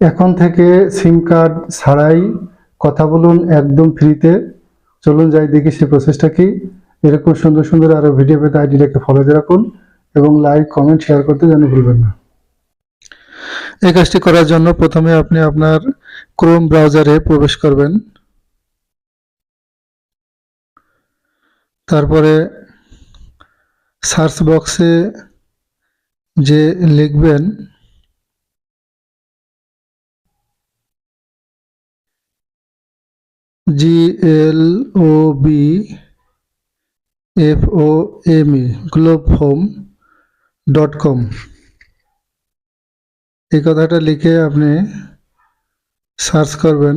এখন থেকে সিম কার্ড ছাড়াই কথা বলুন একদম ফ্রিতে চলুন যাই দেখি সে প্রসেসটা কি। এরকম সুন্দর সুন্দর আরও ভিডিও পেতে আইডিটাকে ফলো দিয়ে রাখুন এবং লাইক কমেন্ট শেয়ার করতে যেন ভুলবেন না। এই কাজটি করার জন্য প্রথমে আপনি আপনার ক্রোম ব্রাউজারে প্রবেশ করবেন। তারপরে সার্চ বক্সে যে লিখবেন G L O B F O M E globe home dot com এই কথাটা লিখে আপনি সার্চ করবেন।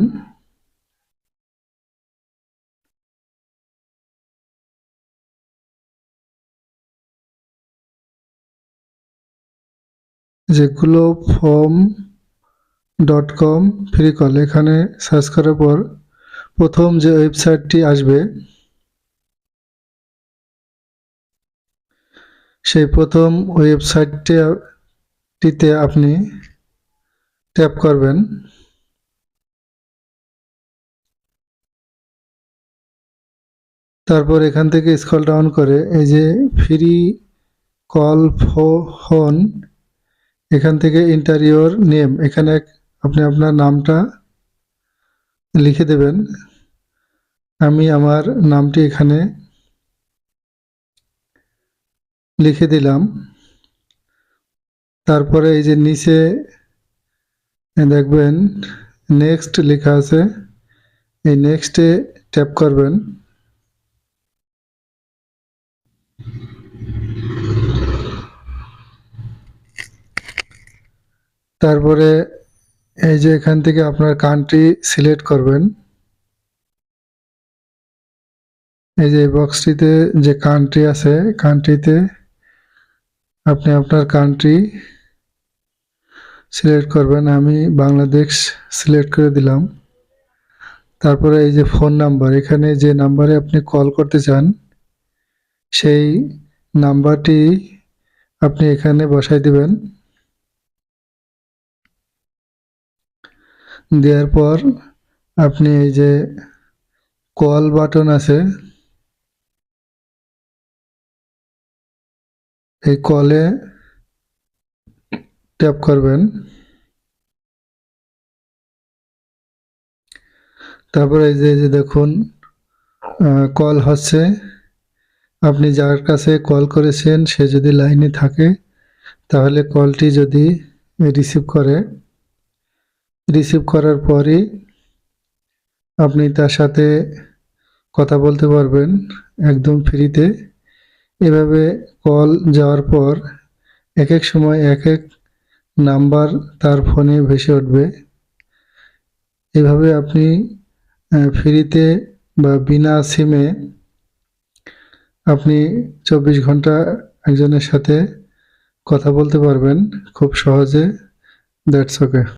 যে globe home dot com free call এখানে সার্চ করার পর প্রথম যে ওয়েবসাইটটি আসবে, সেই প্রথম ওয়েবসাইটটিতে আপনি ট্যাপ করবেন। তারপর এখান থেকে স্কল ডাউন করে এই যে ফ্রি কল ফোন এখান থেকে ইন্টারিয়র নেম, এখানে আপনি আপনার নামটা লিখে দেবেন। আমি আমার নামটি এখানে লিখে দিলাম। তারপরে এই যে নিচে দেখবেন নেক্সট লেখা আছে। এই নেক্সটে ট্যাপ করবেন। তারপরে এই যে এখান থেকে আপনার কান্ট্রি সিলেক্ট করবেন। এই যে বক্সটিতে যে কান্ট্রি আছে কান্ট্রিতে আপনি আপনার কান্ট্রি সিলেক্ট করবেন। আমি বাংলাদেশ সিলেক্ট করে দিলাম। তারপরে এই যে ফোন নাম্বার এখানে যে নাম্বারে আপনি কল করতে চান, সেই নাম্বারটি আপনি এখানে বসাই দিবেন। দেওয়ার পর আপনি এই যে কল বাটন আছে, এই কলে ট্যাপ করবেন। তারপরে এই যে দেখুন কল হচ্ছে। আপনি যার কাছে কল করেছেন, সে যদি লাইনে থাকে, তাহলে কলটি যদি রিসিভ করে রিসিভ করার পরই আপনি তার সাথে কথা বলতে পারবেন একদম ফ্রিতে। এভাবে কল যাওয়ার পর এক এক সময় এক এক নাম্বার তার ফোনে ভেসে উঠবে। এভাবে আপনি ফ্রিতে বা বিনা সিমে আপনি চব্বিশ ঘণ্টা একজনের সাথে কথা বলতে পারবেন খুব সহজে। That's okay